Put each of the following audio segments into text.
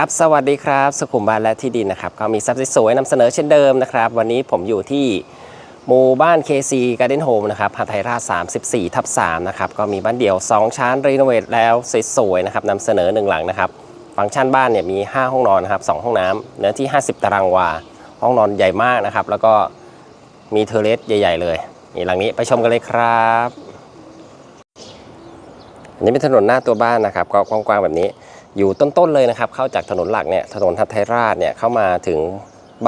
ครับ สวัสดีครับ สุขุมบ้านและที่ดินนะครับ ก็มีทรัพย์สวยๆนำเสนอเช่นเดิมนะครับ วันนี้ผมอยู่ที่หมู่บ้าน KC Garden Home นะครับหาดไทราช34 ทับ3นะครับ ก็มีบ้านเดี่ยว 2 ชั้นรีโนเวทแล้วสวยๆนะครับนำเสนอหนึ่งหลังนะครับ ฟังก์ชันบ้านเนี่ยมี 5 ห้องนอนนะครับ 2 ห้องน้ำเนื้อที่ 50 ตารางวา ห้องนอนใหญ่มากนะครับ แล้วก็มีเทเลสใหญ่ ๆ เลย นี่หลังนี้ไปชมกันเลยครับ อันนี้เป็นถนนหน้าตัวบ้านนะครับ ก็กว้างๆแบบนี้ อยู่ต้นๆเลยนะครับ เข้าจากถนนหลักเนี่ยถนนทัพไทยราชเนี่ยเข้ามาถึง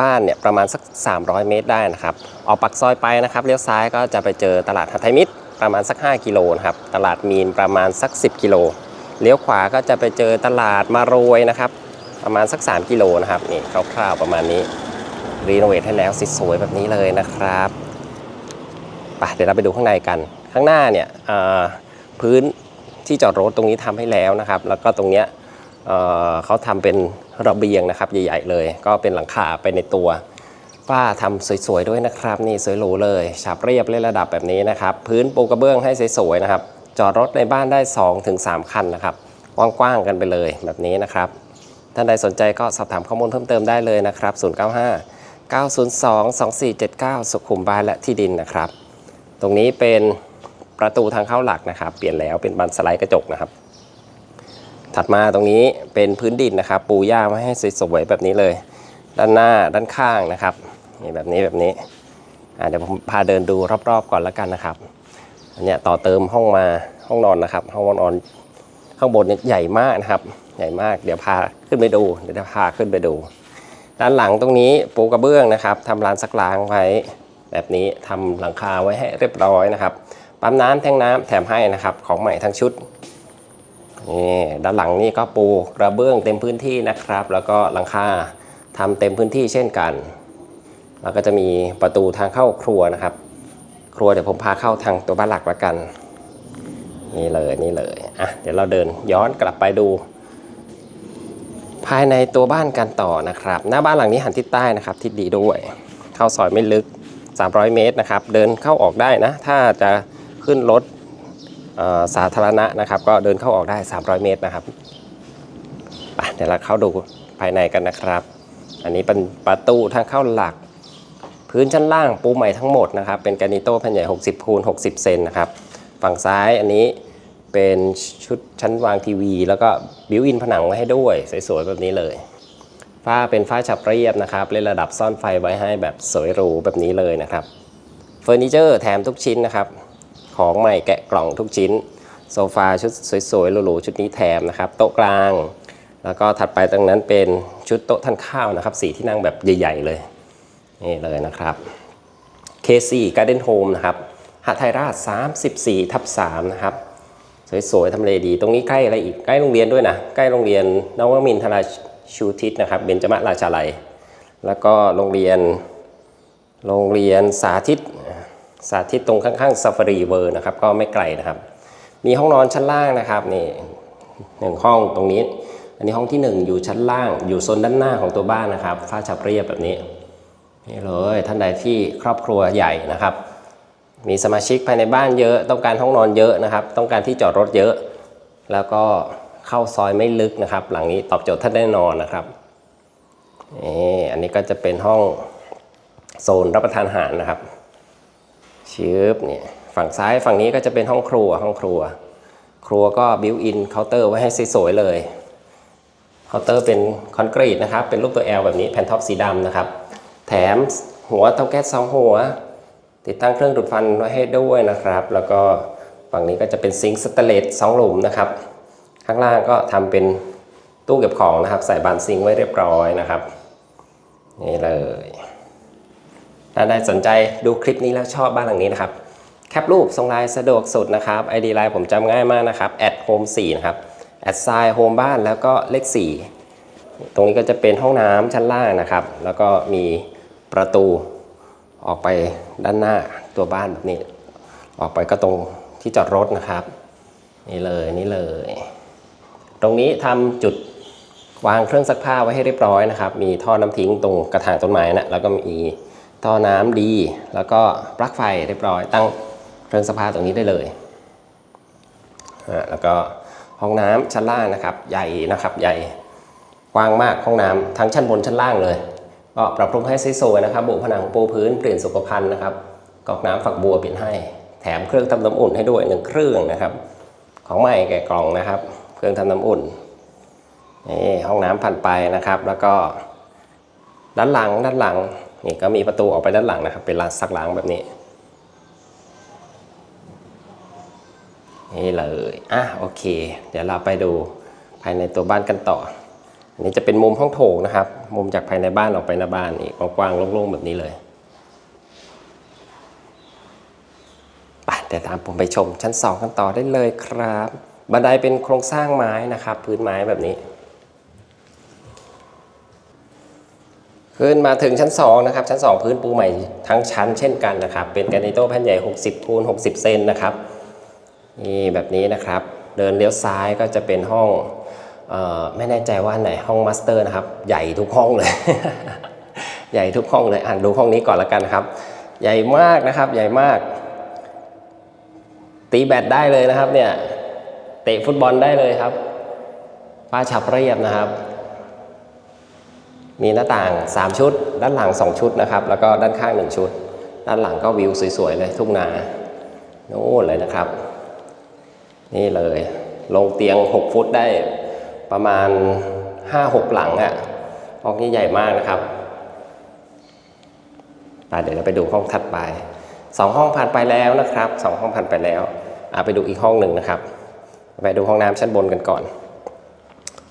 บ้านเนี่ยประมาณสัก 300 เมตรได้นะครับ ออกปักซอยไปนะครับเลี้ยวซ้ายก็จะไปเจอตลาดหัดไทยมิตรประมาณสัก 5 กิโลนะครับ ตลาดมีนประมาณสัก 10 กิโล เลี้ยวขวาก็จะไปเจอตลาดมารวยนะครับ ประมาณสัก 3 กิโลนะครับนี่คร่าวๆประมาณนี้รีโนเวทให้แล้วสวยแบบนี้เลยนะครับไปเดี๋ยวเราไปดูข้างในกัน ข้างหน้าเนี่ยพื้นที่จอดรถตรงนี้ทำให้แล้วนะครับ แล้วก็ตรงเนี้ย เขาทำเป็นระเบียงนะครับใหญ่ๆเลย ก็เป็นหลังคาไปในตัวฝ้าทำสวยๆด้วยนะครับนี่สวยหรูเลยฉาบเรียบเล่นระดับแบบนี้นะครับ พื้นปูกระเบื้องให้สวยๆนะครับ จอดรถในบ้านได้ 2-3 คันนะครับกว้างๆกันไปเลยแบบนี้นะครับท่านใดสนใจก็สอบถามข้อมูลเพิ่มเติมได้เลยนะครับ 095 902 2479 สุขุมบ้านและที่ดินนะครับ ตรงนี้เป็นประตูทางเข้าหลักนะครับ เปลี่ยนแล้วเป็นบันสไลด์กระจกนะครับ ถัดมาตรงนี้เป็นพื้นดินนะครับ ปูหญ้ามาให้สวยๆแบบนี้เลย ด้านหน้าด้านข้างนะครับนี่แบบนี้แบบนี้เดี๋ยวผมพาเดินดูรอบๆก่อนแล้วกันนะครับอันเนี้ยต่อเติมห้องมาห้องนอนนะครับ ห้องนอนข้างบนนี่ใหญ่มากนะครับ ใหญ่มากเดี๋ยวพาขึ้นไปดูเดี๋ยวพาขึ้นไปดู ด้านหลังตรงนี้ปูกระเบื้องนะครับทำลานสักล้างไว้แบบนี้ทำหลังคาไว้ให้เรียบร้อยนะครับ ปั๊มน้ำแทงน้ำแถมให้นะครับ ของใหม่ทั้งชุด นี่ด้านหลังนี่ก็ปูกระเบื้องเต็มพื้นที่นะครับ แล้วก็หลังคาทำเต็มพื้นที่เช่นกัน แล้วก็จะมีประตูทางเข้าครัวนะครับ ครัวเดี๋ยวผมพาเข้าทางตัวบ้านหลักละกัน นี่เลยนี่เลยอะเดี๋ยวเราเดินย้อนกลับไปดู ภายในตัวบ้านกันต่อนะครับ หน้าบ้านหลังนี้หันทิศใต้นะครับทิศดีด้วย เข้าซอยไม่ลึก 300 เมตรนะครับ เดินเข้าออกได้นะ ถ้าจะขึ้นรถ สาธารณะนะครับ ก็เดินเข้าออกได้ 300 เมตรนะครับเดี๋ยวเราเข้าดูภายในกันนะครับ อันนี้เป็นประตูทางเข้าหลัก พื้นชั้นล่างปูใหม่ทั้งหมดนะครับ เป็นกรนิโต้แผ่นใหญ่ 60คูณ60 เซนนะครับ ฝั่งซ้ายอันนี้เป็นชุดชั้นวางทีวี แล้วก็บิวอินผนังไว้ให้ด้วย สวยๆแบบนี้เลย ฝ้าเป็นฝ้าฉับเรียบนะครับ เล่นระดับซ่อนไฟไว้ให้แบบสวยหรูแบบนี้เลยนะครับ เฟอร์นิเจอร์แถมทุกชิ้นนะครับ ของใหม่แกะกล่องทุกชิ้น โซฟาชุดสวยๆหรูๆชุดนี้แถมนะครับ โต๊ะกลาง แล้วก็ถัดไปตรงนั้นเป็นชุดโต๊ะทานข้าวนะครับสีที่นั่งแบบใหญ่ ๆเลยนี่เลยนะครับ KC Garden Home นะครับหาไทยราช 34ทับ3นะครับสวยๆทำเลดี ตรงนี้ใกล้อะไรอีกใกล้โรงเรียนด้วยนะใกล้โรงเรียนนวมินทราชูทิศนะครับเบญจมราชาลัย แล้วก็โรงเรียนโรงเรียนสาธิต สาธิตตรงข้างๆ Safari World นะครับ ก็ไม่ไกลนะครับ มีห้องนอนชั้นล่างนะครับนี่หนึ่งห้องตรงนี้ อันนี้ห้องที่หนึ่งอยู่ชั้นล่าง อยู่โซนด้านหน้าของตัวบ้านนะครับฝ้าฉับเรียบแบบนี้นี่เลยท่านใดที่ครอบครัวใหญ่นะครับ มีสมาชิกภายในบ้านเยอะ ต้องการห้องนอนเยอะนะครับ ต้องการที่จอดรถเยอะ แล้วก็เข้าซอยไม่ลึกนะครับ หลังนี้ตอบโจทย์ท่านแน่นอนนะครับนี่อันนี้ก็จะเป็นห้องโซนรับประทานอาหารนะครับ ชืบเนี่ยฝั่งซ้ายฝั่งนี้ก็จะเป็นห้องครัวห้องครัว ครัวก็บิวอินเคาน์เตอร์ไว้ให้สวยๆเลยเคาน์เตอร์เป็นคอนกรีตนะครับ เป็นรูปตัว L แบบนี้แผ่นท็อปสีดำนะครับ แถมหัวเตาแก๊สสองหัว ติดตั้งเครื่องดูดฟันไว้ให้ด้วยนะครับ แล้วก็ฝั่งนี้ก็จะเป็นซิงค์สแตนเลสสองหลุมนะครับ ข้างล่างก็ทำเป็นตู้เก็บของนะครับ ใส่บานซิงค์ไว้เรียบร้อยนะครับ นี่เลย ถ้าได้สนใจดูคลิปนี้แล้วชอบบ้านหลังนี้นะครับ แคปรูปส่งไลน์สะดวกสุดนะครับ ID ไลน์ผมจำง่ายมากนะครับ home 4นะครับ s i home บ้านแล้วก็เลข 4 ตรงนี้ก็จะเป็นห้องน้ำชั้นล่างนะครับ แล้วก็มีประตูออกไปด้านหน้าตัวบ้านแบบนี้ ออกไปก็ตรงที่จอดรถนะครับ นี่เลยนี่เลย ตรงนี้ทำจุดวางเครื่องซักผ้าไว้ให้เรียบร้อยนะครับ มีท่อน้ำทิ้งตรงกระถางต้นไม้นะแล้วก็มี ท่อน้ำดี แล้วก็ปลั๊กไฟเรียบร้อย ตั้งเครื่องซักผ้าตรงนี้ได้เลยแล้วก็ห้องน้ำชั้นล่างนะครับ ใหญ่นะครับ ใหญ่กว้างมากห้องน้ำทั้งชั้นบนชั้นล่างเลย ก็ปรับปรุงให้สวยๆนะครับ บุผนังปูพื้นเปลี่ยนสุขภัณฑ์นะครับก๊อกน้ำฝักบัวเปลี่ยนให้ แถมเครื่องทำน้ำอุ่นให้ด้วยหนึ่งเครื่องนะครับ ของใหม่แกะกล่องนะครับ เครื่องทำน้ำอุ่นนี่ห้องน้ำผ่านไปนะครับ แล้วก็ด้านหลังด้านหลัง นี่ก็มีประตูออกไปด้านหลังนะครับ เป็นลานซักล้างแบบนี้ นี่เลยอะโอเค เดี๋ยวเราไปดูภายในตัวบ้านกันต่ออันนี้จะเป็นมุมห้องโถงนะครับ มุมจากภายในบ้านออกไปหน้าบ้านนี่กว้างๆโล่งๆแบบนี้เลยไปเดี๋ยวตามผมไปชมชั้น 2 กันต่อได้เลยครับ บันไดเป็นโครงสร้างไม้นะครับ พื้นไม้แบบนี้ ขึ้นมาถึงชั้น 2 นะครับ ชั้น 2 พื้นปูใหม่ทั้งชั้นเช่นกันนะครับ เป็นแกรนิโต้แผ่นใหญ่ 60คูณ60 เซนนะครับนี่แบบนี้นะครับ เดินเลี้ยวซ้ายก็จะเป็นห้องออไม่แน่ใจว่าไหนห้องมาสเตอร์นะครับ ใหญ่ทุกห้องเลย ใหญ่ทุกห้องเลยอ่านดูห้องนี้ก่อนละกันครับ ใหญ่มากนะครับใหญ่มาก ตีแบดได้เลยนะครับเนี่ยเตะฟุตบอลได้เลยครับป้าฉับเรียบนะครับ มีหน้าต่าง 3 ชุด ด้านหลัง 2 ชุดนะครับ แล้วก็ด้านข้าง 1 ชุด ด้านหลังก็วิวสวยๆเลยทุ่งนาโน่นเลยนะครับ นี่เลย ลงเตียง 6 ฟุตได้ประมาณ 5-6 หลังอะ่ะห้องนี้ใหญ่มากนะครับปเดี๋ยวเราไปดูห้องถัดไปสองห้องผ่านไปแล้วนะครับสองห้องผ่านไปแล้วอะไปดูอีกห้องหนึ่งนะครับ ไปดูห้องน้ำชั้นบนกันก่อน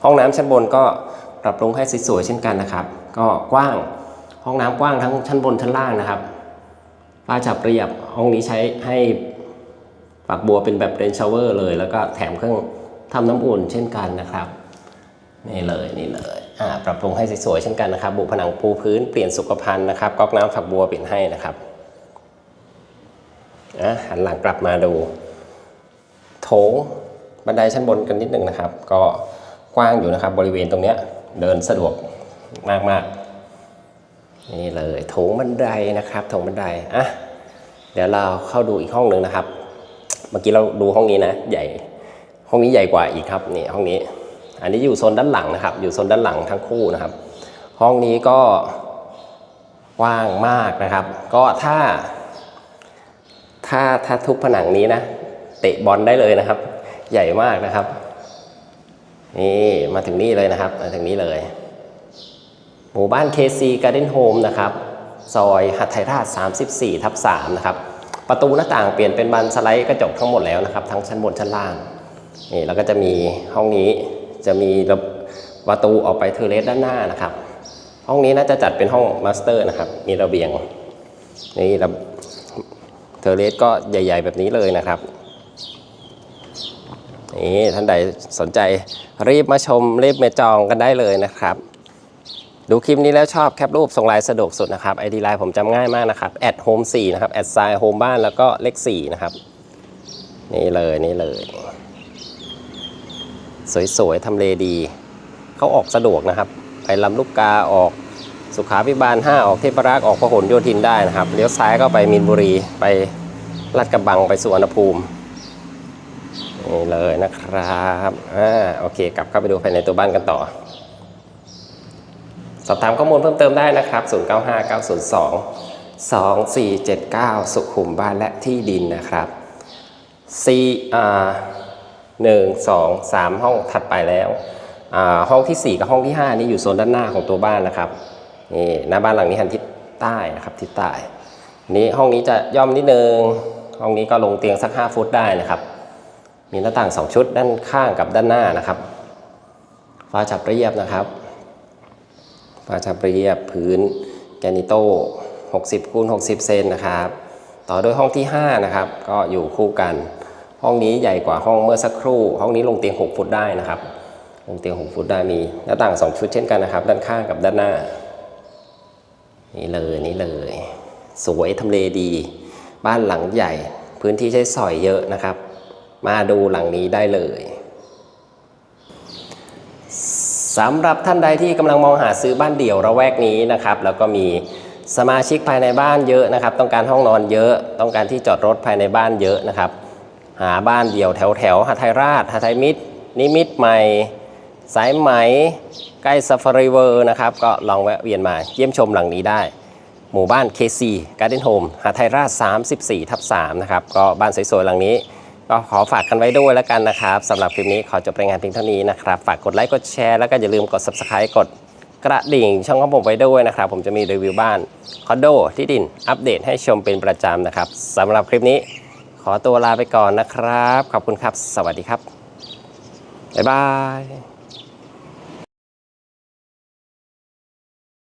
ห้องน้ำชั้นบนก็ ปรับปรุงให้สวยๆเช่นกันนะครับ ก็กว้างห้องน้ำกว้างทั้งชั้นบนชั้นล่างนะครับป้าจับเรียบห้องนี้ใช้ให้ฝักบัวเป็นแบบเรนชาวเวอร์เลย แล้วก็แถมเครื่องทำน้ำอุ่นเช่นกันนะครับนี่เลยนี่เลยอ่าปรับปรุงให้สวยๆเช่นกันนะครับ บุผนังปูพื้นเปลี่ยนสุขภัณฑ์นะครับก๊อกน้ำฝักบัวเปลี่ยนให้นะครับอะหันหลังกลับมาดู โถงบันไดชั้นบนกันนิดหนึ่งนะครับ ก็กว้างอยู่นะครับ บริเวณตรงเนี้ย เดินสะดวกมากๆนี่เลยโถงบันไดนะครับโถงบันไดอะเดี๋ยวเราเข้าดูอีกห้องหนึ่งนะครับ เมื่อกี้เราดูห้องนี้นะ ใหญ่ห้องนี้ใหญ่กว่าอีกครับนี่ห้องนี้ อันนี้อยู่โซนด้านหลังนะครับ อยู่โซนด้านหลังทั้งคู่นะครับ ห้องนี้ก็กว้างมากนะครับ ก็ถ้า ถ้าถ้าทุบผนังนี้นะ เตะบอลได้เลยนะครับ ใหญ่มากนะครับ นี่มาถึงนี่เลยนะครับ มาถึงนี้เลย หมู่บ้าน KC Garden Home นะครับ ซอยหัดไทยราช 34 ทับ3นะครับ ประตูหน้าต่างเปลี่ยนเป็นบานสไลด์กระจกทั้งหมดแล้วนะครับ ทั้งชั้นบนชั้นล่าง นี่แล้วก็จะมีห้องนี้ จะมีประตูออกไปเทอร์เลสด้านหน้านะครับ ห้องนี้น่าจะจัดเป็นห้องมาสเตอร์นะครับ มีระเบียง นี่ระเทอร์เลสก็ใหญ่ ๆ แบบนี้เลยนะครับ นี่ท่านใดสนใจรีบมาชมรีบมาจองกันได้เลยนะครับ ดูคลิปนี้แล้วชอบแคปรูปส่งไลน์สะดวกสุดนะครับไอดีไลน์ผมจำง่ายมากนะครับแอดโฮม4นะครับแอดไซโฮมบ้านแล้วก็เลข4นะครับ นี่เลยนี่เลย สวยๆทำเลดี เขาออกสะดวกนะครับ ไปลำลูกกาออกสุขาพิบาล 5 ออกเทพรักษ์ออกพหลโยธินได้นะครับ เลี้ยวซ้ายก็ไปมีนบุรี ไปลาดกระบังไปสุวรรณภูมิ นี่เลยนะครับอ่าโอเค กลับเข้าไปดูภายในตัวบ้านกันต่อ สอบถามข้อมูลเพิ่มเติมได้นะครับ 095902 2479 สุขุมบ้านและที่ดินนะครับ C อ่าหนึ่งสองสามห้องถัดไปแล้วอ่าห้องที่ 4 กับห้องที่ 5 นี่อยู่โซนด้านหน้าของตัวบ้านนะครับนี่หน้าบ้านหลังนี้หันทิศใต้นะครับทิศใต้นี่ห้องนี้จะย่อมนิดนึงห้องนี้ก็ลงเตียงสัก 5 ฟุตได้นะครับ มีหน้าต่าง 2 ชุดด้านข้างกับด้านหน้านะครับฟ้าจับเรียบนะครับฟ้าจับเรียบพื้นแกนิโต้60คูณ60 เซนนะครับ ต่อด้วยห้องที่ 5 นะครับ ก็อยู่คู่กัน ห้องนี้ใหญ่กว่าห้องเมื่อสักครู่ ห้องนี้ลงเตียง 6 ฟุตได้นะครับ ลงเตียง 6 ฟุตได้มีหน้าต่าง 2 ชุดเช่นกันนะครับ ด้านข้างกับด้านหน้า นี่เลยนี่เลย สวยทำเลดี บ้านหลังใหญ่ พื้นที่ใช้สอยเยอะนะครับ มาดูหลังนี้ได้เลยสำหรับท่านใดที่กำลังมองหาซื้อบ้านเดี่ยวระแวกนี้นะครับแล้วก็มีสมาชิกภายในบ้านเยอะนะครับ ต้องการห้องนอนเยอะ ต้องการที่จอดรถภายในบ้านเยอะนะครับ หาบ้านเดี่ยวแถวแถวหาไทยราชหาไทยมิตร นิมิตใหม่ สายไหม ใกล้ซ a ฟ a รีเวอร์นะครับ ก็ลองแวะเวียนมาเยี่ยมชมหลังนี้ได้ หมู่บ้าน KC Garden Home หาไทยราช 34ทับ3นะครับ ก็บ้านสวยๆหลังนี้ ก็ขอฝากกันไว้ด้วยแล้วกันนะครับสำหรับคลิปนี้ขอจบรายงานเพียงเท่านี้นะครับ ฝากกดไลค์กดแชร์แล้วก็อย่าลืมกด Subscribe กดกระดิ่งช่องของผมไว้ด้วยนะครับ ผมจะมีรีวิวบ้านคอนโดที่ดินอัปเดตให้ชมเป็นประจำนะครับสำหรับคลิปนี้ ขอตัวลาไปก่อนนะครับ ขอบคุณครับ สวัสดีครับบ๊ายบาย